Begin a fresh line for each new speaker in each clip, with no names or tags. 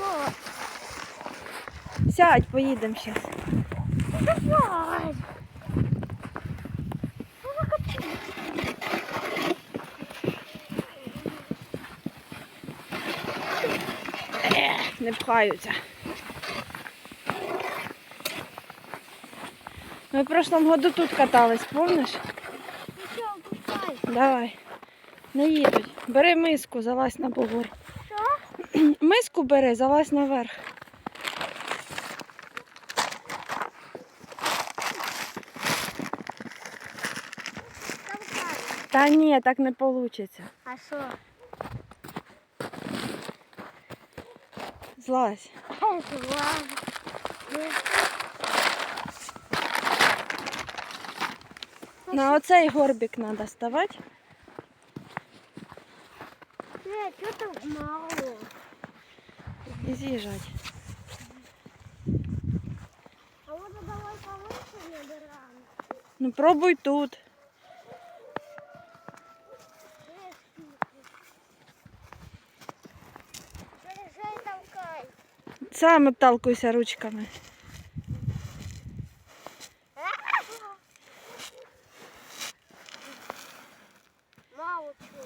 Що?
Сядь, поїдемо зараз.
Давай.
Не пхаються. Ми в прошлом году тут катались, помниш?
Ну.
Давай. Не їдуть. Бери миску, залазь на бугор. Миску бери, залазь наверх. Та ні, так не вийде.
А що?
Злазь. На оцей горбик треба ставати.
Нет, что-то мало.
І з'їжджати.
А вот давай повыше набираем.
Ну пробуй тут. Сам отталкуйся ручками.
Мало чего.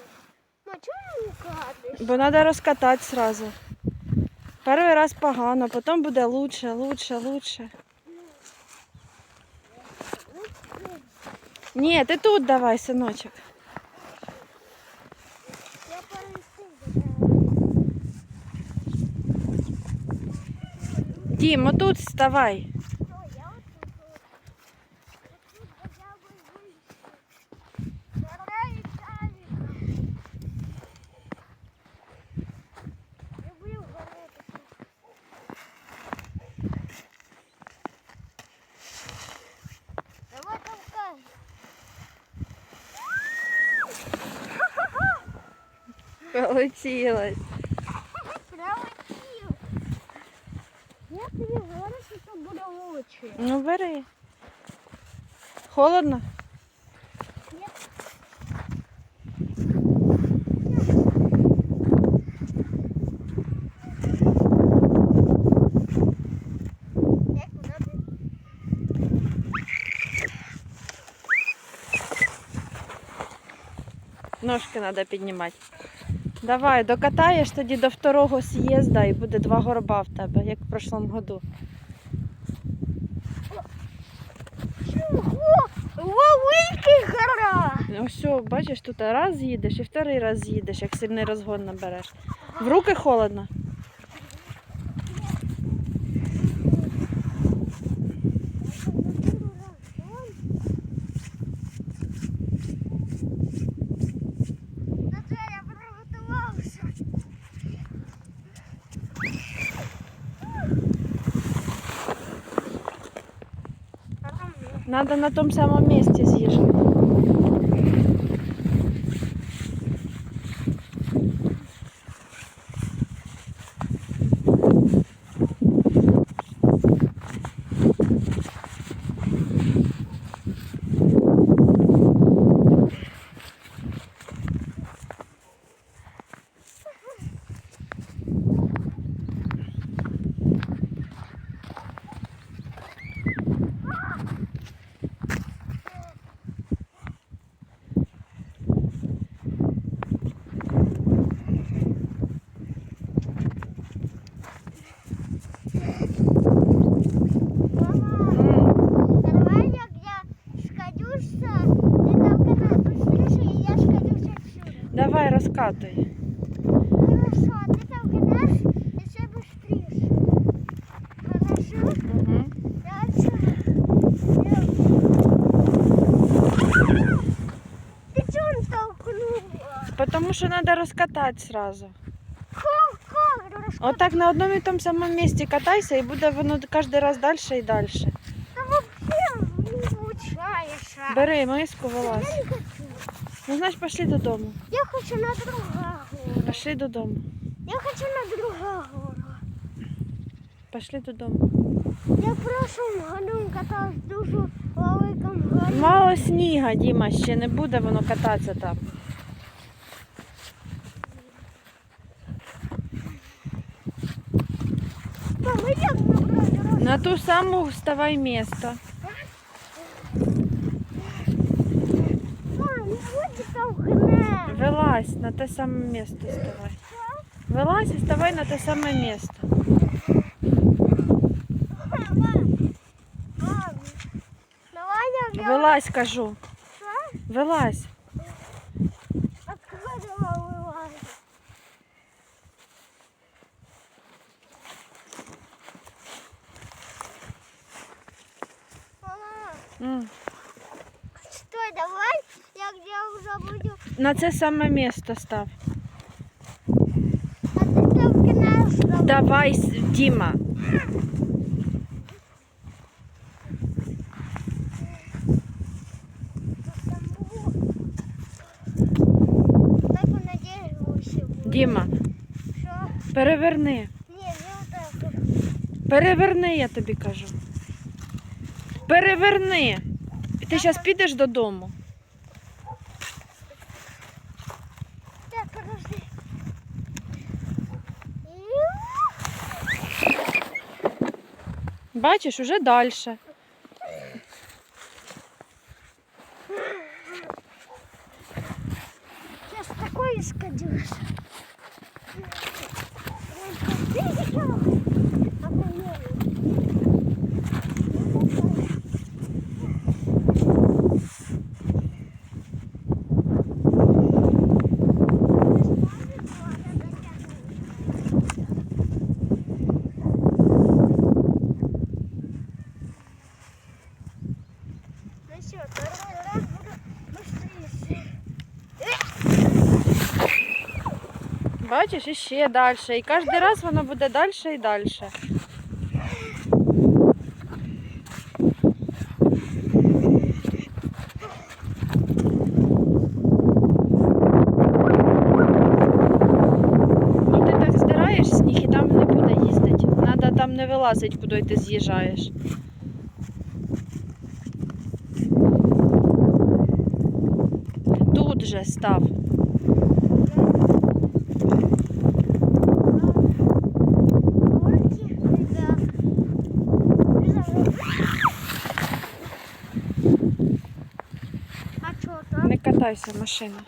Ну, чего не?
Бо треба розкатати сразу. Перший раз погано, потім буде лучше, лучше, лучше. Ні, ти тут давай, синочок. Дім, отут вставай. Полетілась.
Пролетів. Я тобі говорю, що це буде лучше.
Ну бери. Холодно?
Ні. Як куди ти?
Ножки треба піднімати. Давай, докатаєш тоді до второго з'їзда і буде два горба в тебе, як в прошлому году.
Чого? Великий гора!
Ну все, бачиш, тут раз їдеш і вторий раз їдеш, як сильний розгон набереш. В руки холодно. Надо на том самом месте з'їжджати.
Мама,
М,
давай як я скадюся, ти там канал быстріше, і я скадюся всюди.
Давай.
Хорошо, ти там канал і ще быстріше. Хорошо?
Угу.
Ти толкнула?
Тому що треба розкатати сразу.
Розкажи.
Отак на одному і тому самому місці катайся і буде воно кожен раз далі і далі.
Та вообще не.
Бери миску, вилазь. Ну, значить, пішли додому.
Я хочу на друга гора.
Пішли додому.
Я хочу на друга гора.
Пішли додому.
Я в прошлом году дуже великом горі.
Мало сніга, Діма, ще не буде воно кататися там. На ту саму вставай место.
Толкне.
Вилазь на те саме місто ставай. Вилазь і ставай на те саме місто.
Мам, мам. Давай я в'я-
Вилазь, кажу.
Що?
Вилазь.
Открой давай вилазь. Мама,
М.
стой, давай, я где уже буду.
На це саме місто став.
А ты толкнешь. давай.
Давай, Діма. Діма,
Что?
переверни.
Не, не.
Переверни, я тобі кажу. Переверни. Ти зараз підеш додому.
Так, подожди.
Бачиш, уже далі.
Сейчас такой искадешь. Ну
Бачиш, і ще далі. І кожен раз воно буде далі і далі. Ну ти так здираєш сніг і там не буде їздити. Треба там не вилазить, куди ти з'їжджаєш. Тут же став. Катайся, машина.